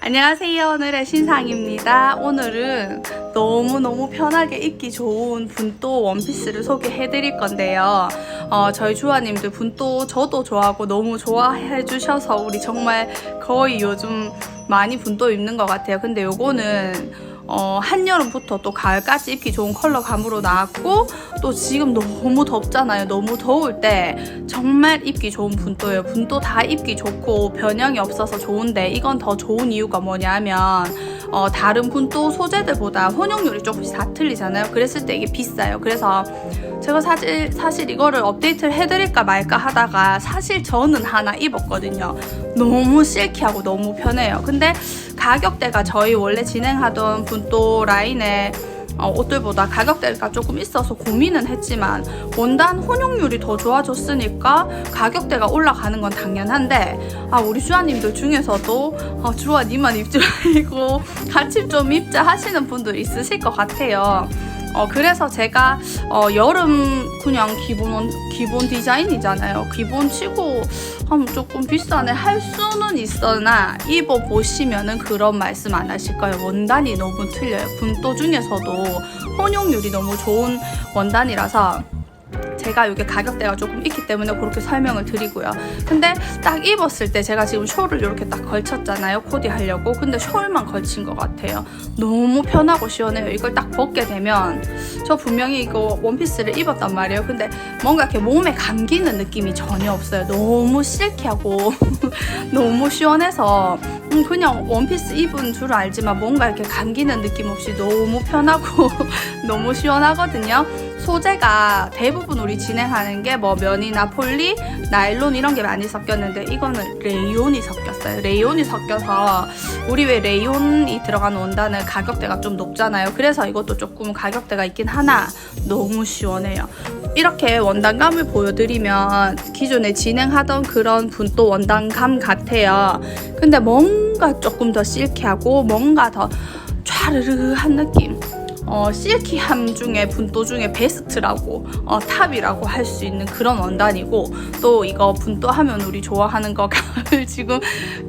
안녕하세요. 오늘의 신상입니다. 오늘은 너무너무 편하게 입기 좋은 분또 원피스를 소개해 드릴 건데요. 어, 저희 주아님들 분또 저도 좋아하고 너무 좋아해 주셔서 우리 정말 거의 요즘 많이 분또 입는 것 같아요. 근데 요거는 어, 한여름부터 또 가을까지 입기 좋은 컬러 감으로 나왔고 또 지금 너무 덥잖아요. 너무 더울 때 정말 입기 좋은 분또예요. 분또 다 입기 좋고 변형이 없어서 좋은데 이건 더 좋은 이유가 뭐냐면 어, 다른 분또 소재들보다 혼용률이 조금씩 다 틀리잖아요. 그랬을 때 이게 비싸요. 그래서 제가 사실 사실 이거를 업데이트를 해드릴까 말까 하다가 사실 저는 하나 입었거든요. 너무 실키하고 너무 편해요. 근데 가격대가 저희 원래 진행하던 분또 라인에 어, 옷들보다 가격대가 조금 있어서 고민은 했지만 원단 혼용률이 더 좋아졌으니까 가격대가 올라가는 건 당연한데 아 우리 수아님들 중에서도 아, 주아 니만 입지 말고 같이 좀 입자 하시는 분도 있으실 것 같아요. 어, 그래서 제가 어, 여름 그냥 기본 기본 디자인이잖아요. 기본 치고 한 조금 비싸네 할 수는 있으나 입어 보시면은 그런 말씀 안 하실 거예요. 원단이 너무 틀려요. 분도 중에서도 혼용률이 너무 좋은 원단이라서 제가 이게 가격대가 조금 있기 때문에 그렇게 설명을 드리고요. 근데 딱 입었을 때 제가 지금 숄을 이렇게 딱 걸쳤잖아요. 코디 하려고. 근데 숄만 걸친 것 같아요. 너무 편하고 시원해요. 이걸 딱 벗게 되면 저 분명히 이거 원피스를 입었단 말이에요. 근데 뭔가 이렇게 몸에 감기는 느낌이 전혀 없어요. 너무 실키하고 너무 시원해서 음, 그냥 원피스 입은 줄 알지만 뭔가 이렇게 감기는 느낌 없이 너무 편하고 너무 시원하거든요. 소재가 대부분 우리 진행하는 게 뭐 면이나 폴리, 나일론 이런 게 많이 섞였는데 이거는 레이온이 섞였어요. 레이온이 섞여서 우리 왜 레이온이 들어간 원단은 가격대가 좀 높잖아요. 그래서 이것도 조금 가격대가 있긴 하나 너무 시원해요. 이렇게 원단감을 보여드리면 기존에 진행하던 그런 분또 원단감 같아요. 근데 뭔 가 조금 더 실키하고 뭔가 더 촤르르한 느낌. 어, 실키함 중에 분도 중에 베스트라고 어, 탑이라고 할 수 있는 그런 원단이고 또 이거 분도 하면 우리 좋아하는 거 가을 지금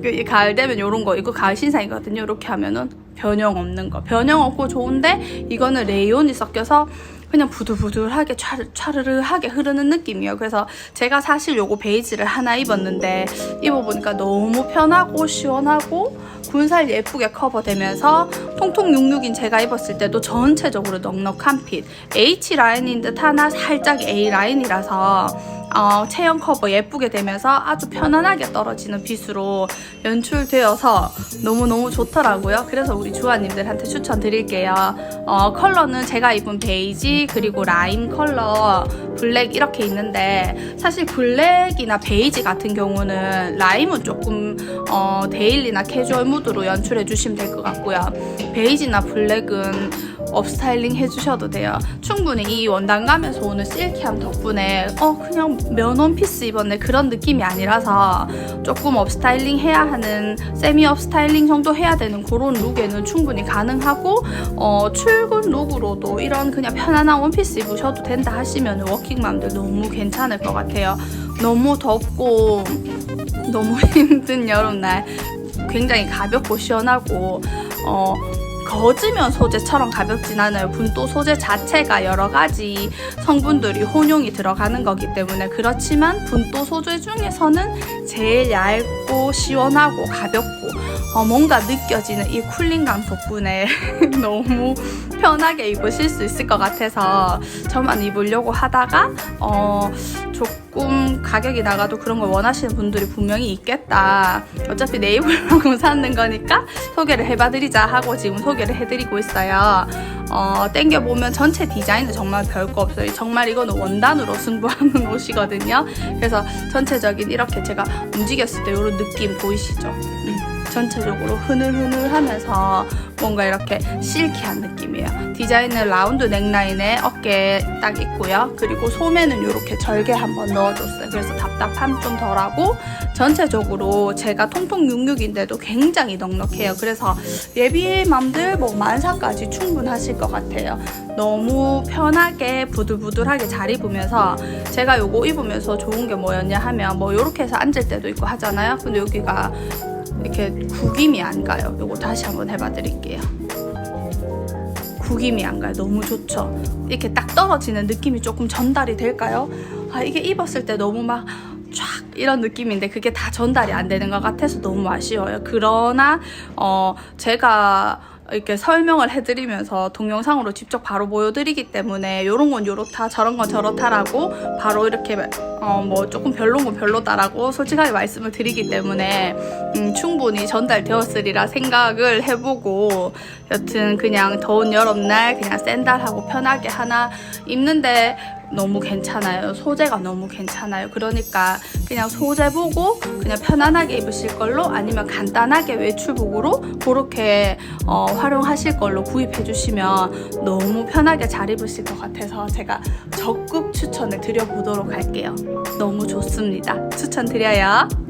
그 가을 되면 이런 거 이거 가을 신상이거든요 이렇게 하면은 변형 없는 거 변형 없고 좋은데 이거는 레이온이 섞여서 그냥 부들부들하게 촤르, 촤르르하게 흐르는 느낌이에요. 그래서 제가 사실 요거 베이지를 하나 입었는데 입어보니까 너무 편하고 시원하고 군살 예쁘게 커버되면서 통통 66인 제가 입었을 때도 전체적으로 넉넉한 핏 H 라인인 듯 하나 살짝 A 라인이라서 어, 체형 커버 예쁘게 되면서 아주 편안하게 떨어지는 빗으로 연출되어서 너무너무 좋더라고요. 그래서 우리 주아님들한테 추천드릴게요. 어, 컬러는 제가 입은 베이지 그리고 라임 컬러 블랙 이렇게 있는데 사실 블랙이나 베이지 같은 경우는 라임은 조금 어, 데일리나 캐주얼 무드로 연출해 주시면 될 것 같고요. 베이지나 블랙은 업스타일링 해주셔도 돼요. 충분히 이 원단감에서 오는 실키함 덕분에 어 그냥 면 원피스 입었네 그런 느낌이 아니라서 조금 업스타일링 해야 하는 세미 업스타일링 정도 해야 되는 그런 룩에는 충분히 가능하고 어 출근 룩으로도 이런 그냥 편안한 원피스 입으셔도 된다 하시면 워킹맘들 너무 괜찮을 것 같아요. 너무 덥고 너무 힘든 여름날 굉장히 가볍고 시원하고 어 거즈면 소재처럼 가볍진 않아요. 분또 소재 자체가 여러 가지 성분들이 혼용이 들어가는 거기 때문에 그렇지만 분또 소재 중에서는 제일 얇고 시원하고 가볍고 어, 뭔가 느껴지는 이 쿨링감 덕분에 너무 편하게 입으실 수 있을 것 같아서 저만 입으려고 하다가 어, 조금 가격이 나가도 그런 걸 원하시는 분들이 분명히 있겠다. 어차피 내 입으려고 사는 거니까 소개를 해봐드리자 하고 지금 소개를 해드리고 있어요. 어, 땡겨보면 전체 디자인은 정말 별거 없어요. 정말 이거는 원단으로 승부하는 옷이거든요. 그래서 전체적인 이렇게 제가 움직였을 때 이런 느낌 보이시죠? 음. 전체적으로 흐늘흐늘 하면서 뭔가 이렇게 실키한 느낌이에요. 디자인은 라운드 넥라인에 어깨에 딱 있고요. 그리고 소매는 이렇게 절개 한번 넣어줬어요. 그래서 답답함 좀 덜하고 전체적으로 제가 통통 66인데도 굉장히 넉넉해요. 그래서 예비맘들 뭐 만사까지 충분하실 것 같아요. 너무 편하게 부들부들하게 잘 입으면서 제가 요거 입으면서 좋은 게 뭐였냐 하면 뭐 이렇게 해서 앉을 때도 있고 하잖아요. 근데 여기가 이렇게 구김이 안 가요. 요거 다시 한번 해봐 드릴게요. 구김이 안 가요. 너무 좋죠. 이렇게 딱 떨어지는 느낌이 조금 전달이 될까요? 아 이게 입었을 때 너무 막 쫙 이런 느낌인데 그게 다 전달이 안 되는 것 같아서 너무 아쉬워요. 그러나 어 제가 이렇게 설명을 해드리면서 동영상으로 직접 바로 보여드리기 때문에 요런 건 요렇다 저런 건 저렇다라고 바로 이렇게 어 뭐 조금 별로인 건 별로다라고 솔직하게 말씀을 드리기 때문에 음, 충분히 전달되었으리라 생각을 해보고 여튼 그냥 더운 여름날 그냥 샌들하고 편하게 하나 입는데 너무 괜찮아요. 소재가 너무 괜찮아요. 그러니까 그냥 소재 보고 그냥 편안하게 입으실 걸로 아니면 간단하게 외출복으로 그렇게 어, 활용하실 걸로 구입해 주시면 너무 편하게 잘 입으실 것 같아서 제가 적극 추천을 드려보도록 할게요. 너무 좋습니다. 추천드려요.